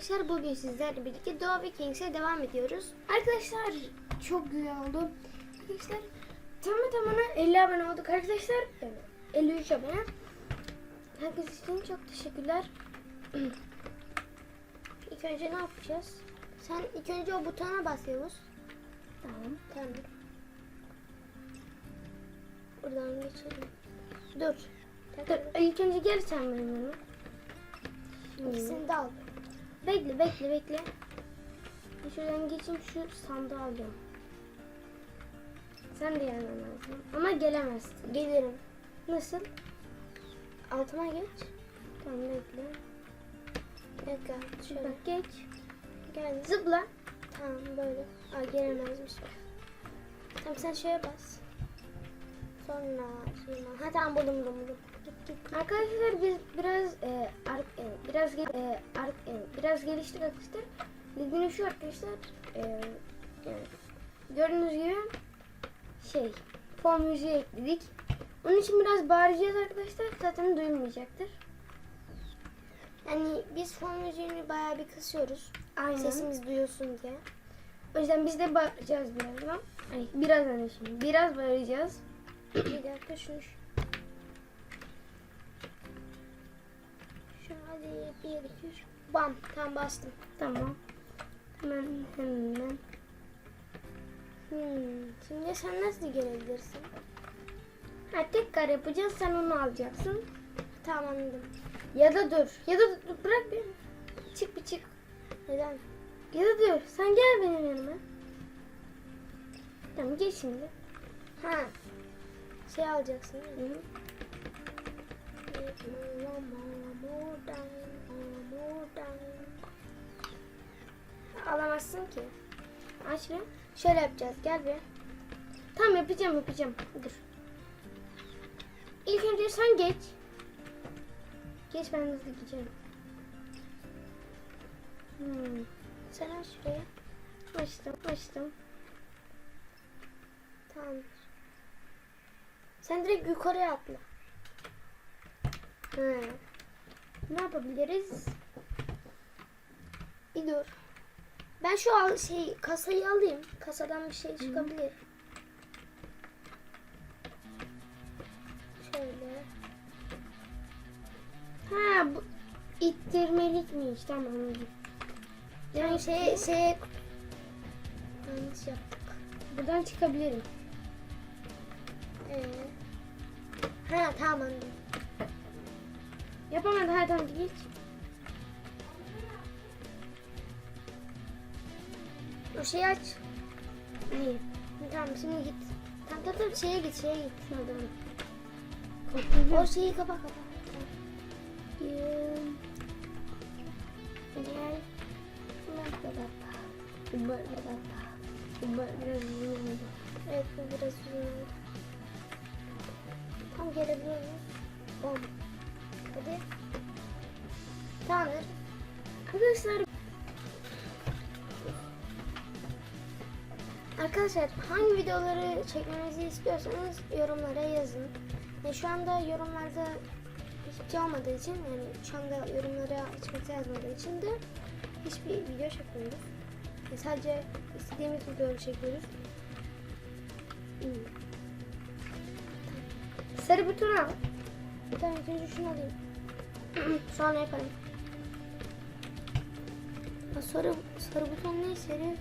arkadaşlar bugün sizlerle birlikte Doğa Vikings'e devam ediyoruz. Arkadaşlar çok güzel oldu. Arkadaşlar tamı tamına 50 abone olduk arkadaşlar. Evet, 53 abone. Herkes için çok teşekkürler. ilk önce ne yapacağız? Sen ilk önce o butona basıyoruz. Tamam. Tamam. Buradan geçelim. Dur. Dur. İlk önce gel sen benim. İkisini de al. Bekle bekle bekle. Bir Şuradan geçeyim şu sandığı alacağım. Sen de gelmen lazım. Ama gelemezsin. Gelirim. Nasıl? Altıma geç. Tamam bekle. Bekle. Şöyle. Bak geç. Gel zıpla. Tamam böyle. Aa gelemezmiş. Tamam sen şeye bas. Sonra şuna. Ha tamam buldum buldum buldum. Git git. Arkadaşlar biz biraz e, ar, e, biraz e, ar, e, biraz geliştik arkadaşlar. Dediğim şu arkadaşlar. E, e, gördüğünüz gibi şey fon müziği ekledik. Onun için biraz bağıracağız arkadaşlar. Zaten duyulmayacaktır. Yani biz fon müziğini bayağı bir kısıyoruz. Aynen. Sesimiz duyulsun diye. O yüzden biz de bağıracağız birazdan. Ay, birazdan şimdi. Biraz bağıracağız. Bir dakika şunu şu. Şu hadi bir iki üç. Bam tam bastım. Tamam. Hemen hemen. Hmm, şimdi sen nasıl gelebilirsin? Ha tekrar yapacağız sen onu alacaksın. Tamam anladım. Ya da dur. Ya da dur, bırak bir. Çık bir çık. Neden? Ya da dur. Sen gel benim yanıma. Tamam gel şimdi. Ha. Şey alacaksın değil mi? Alamazsın ki. Aç. Şöyle yapacağız. Gel bir. Tamam yapacağım yapacağım. Dur. İlk önce sen geç. Geç ben hızlı gideceğim. Hmm. Sen aç şuraya. Açtım açtım. Tamam. Sen direkt yukarıya atla. Ha. Ne yapabiliriz? Bir dur. Ben şu al şey kasayı alayım. Kasadan bir şey çıkabilir. Şöyle. Ha bu ittirmelikmiş tamam. Yani şey şey yanlış yaptık. Buradan çıkabilirim. Ee. Ha tamam anladım. Yapamadı hadi hadi geç. O şeyi aç. İyi. Tamam şimdi git. Tamam tamam tamam şeye git şeye git. Hadi. O şeyi kapa kapa. Gel. Evet bu biraz uzun oldu. Tam gelebiliyor muyuz? Bom. Hadi. Tamamdır. Arkadaşlar Arkadaşlar hangi videoları çekmemizi istiyorsanız yorumlara yazın. Yani şu anda yorumlarda hiçbir şey olmadığı için yani şu anda yorumlara hiç kimse yazmadığı için de hiçbir video çekmiyoruz. Yani sadece istediğimiz videoları çekiyoruz. Hmm. Sarı buton al. Tamam ilk önce şunu alayım. Sonra yaparım. Ha, sarı, sarı buton ne? Sarı.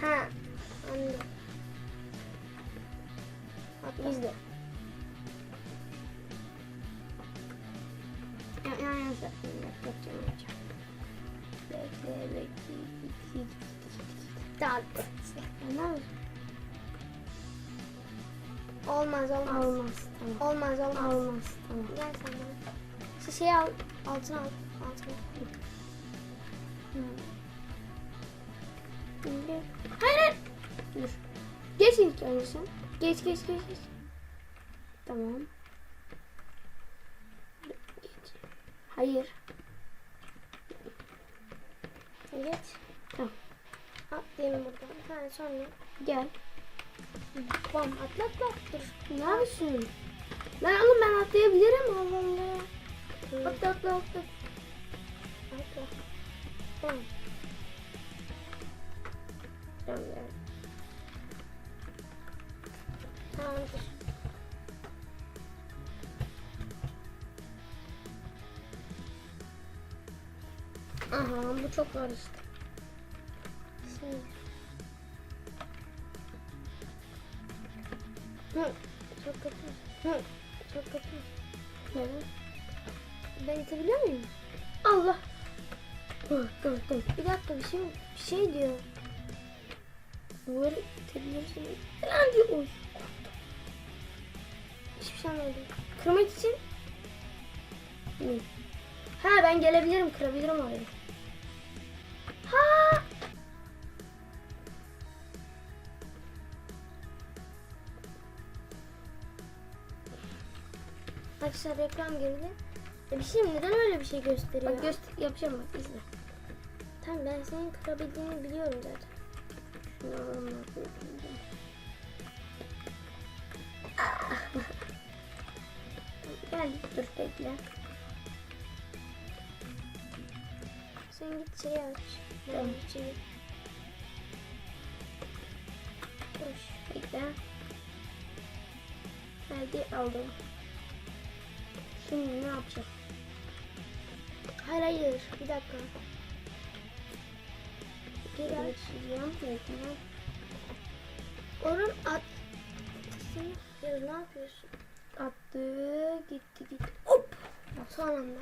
Ha, anladım. Atla. İzle. Ya, ya, ya, yapacağım, yapacağım. Bekle, bekle. Dal. Olmaz. Olmaz olmaz. Olmaz. Tamam. Olmaz olmaz. Olmaz. Tamam. Gel sen bana. Şu şeyi al. Altına al. Altına. Şimdi. Hayır hayır. Dur. Geç ilk önce sen. Geç geç geç geç. Tamam. Geç. Hayır. Geç. Tamam. Atlayayım buradan. Tane sonra. Gel. Bam atla atla. Dur. Ne yapıyorsun? Lan oğlum ben atlayabilirim Allah Allah. Hı. Atla atla atla. Atla. Tamam. Tamam Aha bu çok işte. Şimdi. Hı. Çok kötü. Hı. Çok kötü. Evet. Ben itebiliyor muyum? Allah. Dur dur dur. Bir dakika bir şey bir şey diyor. Duvarı itebilirsin. Falan diyor. Oy. Hiçbir şey anlamadım. Kırmak için. Ne? Ha ben gelebilirim kırabilirim orayı. Arkadaşlar reklam girdi. E bir şey neden öyle bir şey gösteriyor? Bak göster yapacağım bak izle. Tamam ben senin kırabildiğini biliyorum zaten. Şunu alalım yapayım. Gel dur bekle. Sen git şeyi aç. Tamam. Yani şeyi. Koş bekle. Hadi aldım. Şimdi ne yapacağım? Hayır hayır bir dakika. Geri aç. Geçeceğim. Bekle. Onun at. Ya ne yapıyorsun? Attı. Gitti gitti. Hop. Son anda.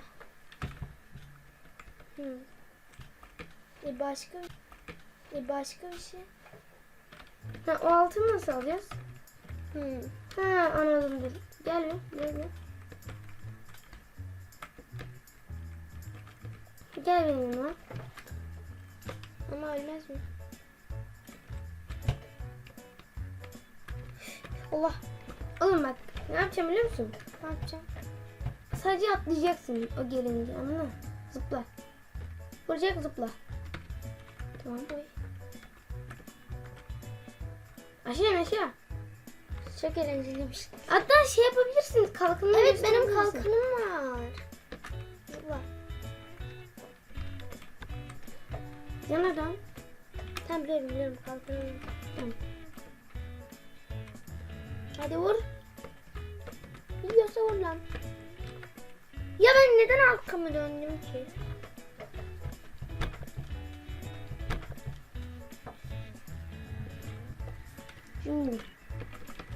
Hı. E başka e başka bir şey. Ha, o altını nasıl alacağız? Hı. Ha anladım dur. Gel bir. Gel. Gel benim yanıma. Ama ölmez mi? Allah. Oğlum bak ne yapacağım biliyor musun? Ne yapacağım? Sadece atlayacaksın o gelince anladın mı? Zıpla. Vuracak zıpla. Tamam. Oy. Aşağı aşağı. Çok eğlenceliymiş. Hatta şey yapabilirsin. Kalkınma Evet benim kalkanım var. Var. Yanadan. Tamam biliyorum biliyorum var. Tamam. Hadi vur. Yiyorsa vur lan. Ya ben neden arkamı döndüm ki? Şimdi.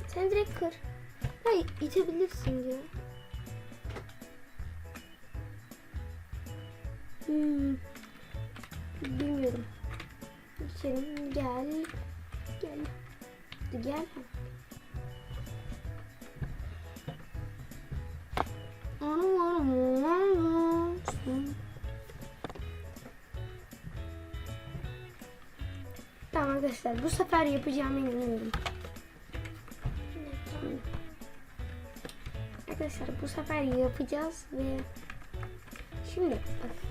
Sen direkt kır. Hayır itebilirsin diyor. Hmm. Bilmiyorum. Geçelim. Gel. Gel. Gel. Tamam arkadaşlar bu sefer yapacağıma inanıyorum. Arkadaşlar bu sefer yapacağız ve şimdi bak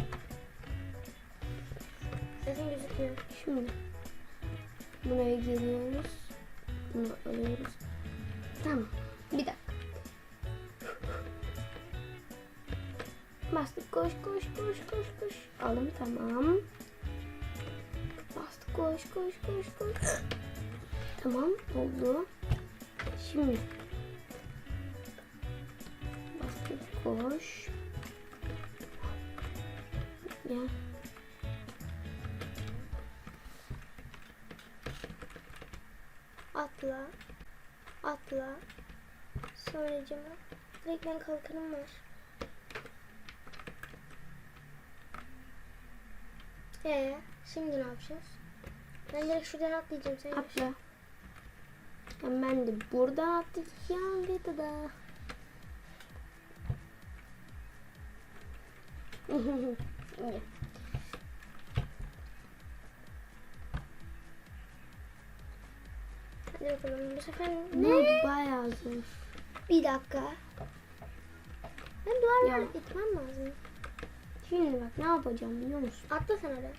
Sesin gözüküyor. şimdi buraya geliyoruz. Bunu alıyoruz. Tamam. Bir dakika. Bastık koş koş koş koş koş. Aldım tamam. Bastık koş koş koş koş. tamam oldu. Şimdi bastık koş. Ya. Atla. Atla. Sonracıma. Direkt ben kalkanım var. Ee, şimdi ne yapacağız? Ben direkt şuradan atlayacağım. Sen. Atla. Ben de buradan atlayacağım bir de daha. Hadi bakalım bu sefer ne? oldu? Bayağı zor. Bir dakika. Ben duvarları Ya. itmem lazım. Şimdi bak ne yapacağım biliyor musun? Atla sen oraya.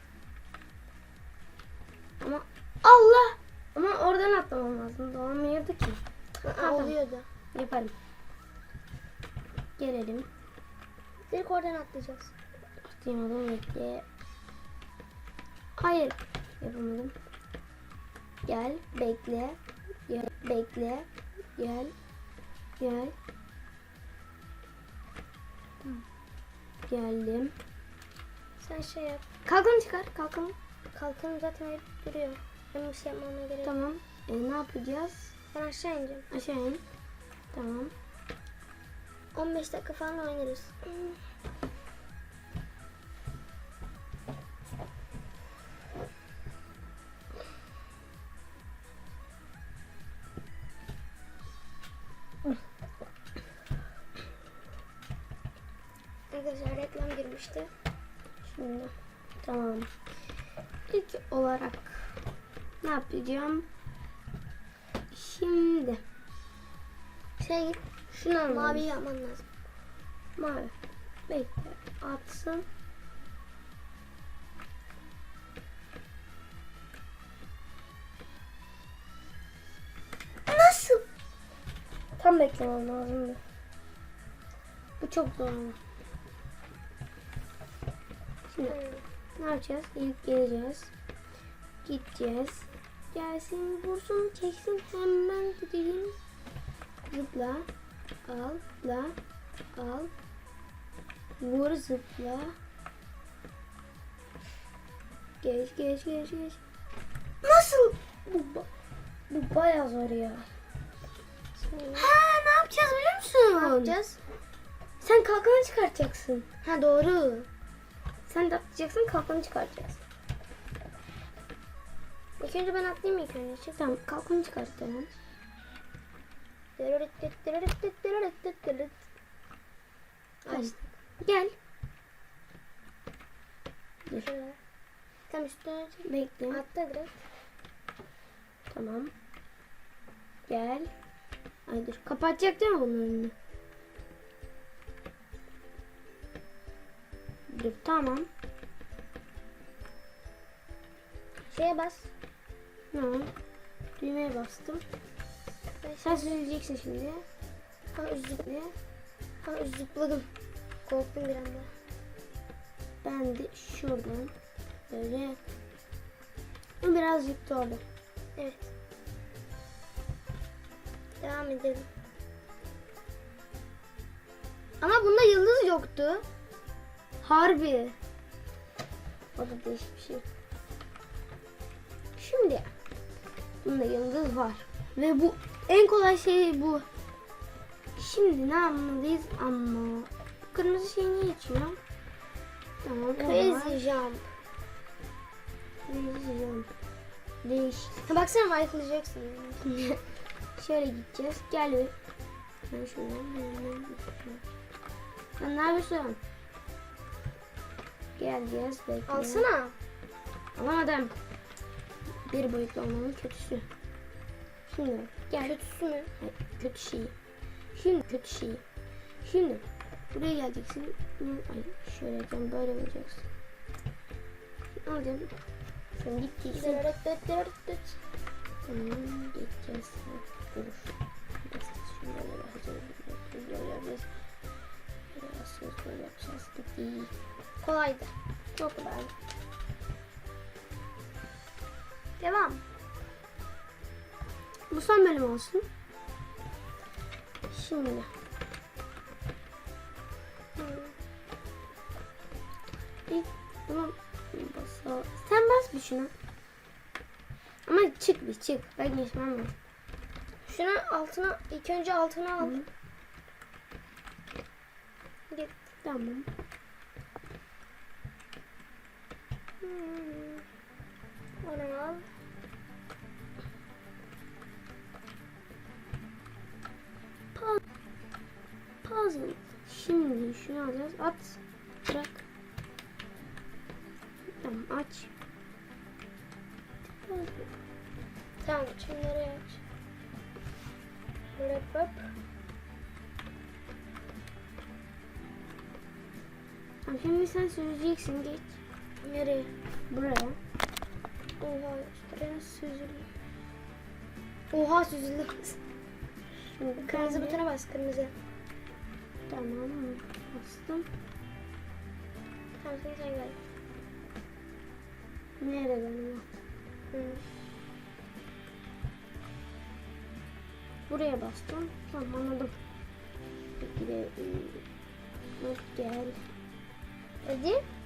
Ama Allah! Ama oradan atlamam lazım. Olmuyordu ki. Aa, oluyordu. Yaparım. Gelelim. İlk oradan atlayacağız. Atlayamadım bekle. Hayır. Yapamadım. Gel. Bekle. Bekle. Gel. Gel. Geldim. Sen şey yap. Kalkanı çıkar. Kalkanı. Kalkanım zaten öyle duruyor. Benim bir şey yapmama gerek. Tamam. E, ne yapacağız? Ben aşağı ineceğim. Aşağı in. Tamam. 15 dakika falan oynarız. Arkadaşlar reklam girmişti. Şimdi. Tamam. İlk olarak ne yapacağım? Şimdi Şey şunu almalıyım. Mavi yapman lazım. Mavi. Bekle. Atsın. Nasıl? Tam beklemem lazımdı. Bu çok zor ne yapacağız? İlk geleceğiz. Gideceğiz. Gelsin, vursun, çeksin. Hemen gidelim. Zıpla. Al, la. Al. Vur, zıpla. Geç, geç, geç, geç. Nasıl? Bu, bu bayağı zor ya. Ha ne yapacağız biliyor musun? Ne yapacağız? Sen kalkanı çıkartacaksın. Ha doğru. Sen de atlayacaksın, kalkanı çıkartacaksın. İlk önce ben atlayayım ilk önce. Çık. Tamam, kalkanı çıkart tamam. Açtım. Gel. Şöyle. Tam üstüne çek. Bekle. Atla direkt. Tamam. Gel. Ay dur. Kapatacak değil mi bunun önünü? Dur tamam. Şeye bas. Tamam. Düğmeye bastım. Sen söyleyeceksin şimdi. Ha üzüldüm. Ve Ha zıpladım. Korktum bir anda. ben de şuradan böyle Bu birazcık zor. Evet. Devam edelim. Ama bunda yıldız yoktu. Harbi. O da değişik bir şey. Şimdi bunda yıldız var. Ve bu en kolay şey bu. Şimdi ne yapmalıyız ama kırmızı şey niye içiyor? Tamam. Crazy jump. Crazy jump. Değişik. Ha, baksana Michael Jackson. Şöyle gideceğiz. Gel bir. Ben şuradan. Sen ne yapıyorsun? Geleceğiz. Bekle. Alsana. Alamadım. Bir boyutlu olmanın kötüsü. Şimdi gel. Kötüsü mü? Hayır, kötü şeyi. Şimdi kötü şeyi. Şimdi buraya geleceksin. Ay şöyle yapacağım. Böyle olacaksın. Alacağım. Sen gideceksin. Tamam geçeceğiz. Dur. Yapacağız. Böyle yapacağız. Böyle yapacağız. Kolaydı. Çok kolay. Devam. Bu son bölüm olsun. Şimdi. İlk bunu basa. Sen bas bir şuna. Ama çık bir çık. Ben geçmem lazım. Şunu altına, ilk önce altına al. Hı. Git. Tamam. Hmm. Puzzle. Şimdi şunu alacağız. At. Bırak. Tamam aç. Puzzle. Tamam şunları aç. Hop. Tamam şimdi sen süzeceksin geç. Nereye? Buraya. Oha. Biraz süzül. Oha süzüldü. Şimdi Kırmızı butona bas kırmızı. Tamam. Bastım. Tamam sen, sen gel. Nerede benim? Hı. Buraya bastım. Tamam anladım. Peki de ıı, gel. Hadi.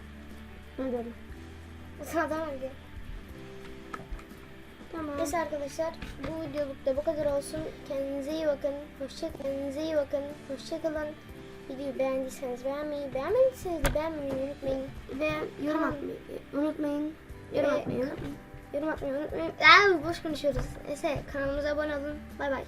Sağdan. Tamam. Neyse arkadaşlar bu videoluk da bu kadar olsun. Kendinize iyi bakın. Hoşça kendinize iyi bakın. Hoşça kalın. Videoyu beğendiyseniz beğenmeyi, beğenmediyseniz de beğenmeyi unutmayın. Ve yorum Tamam. atmayı unutmayın. Yorum Ve- atmayı unutmayın. Yorum atmayı unutmayın. Aa, boş konuşuyoruz. Neyse kanalımıza abone olun. Bay bay.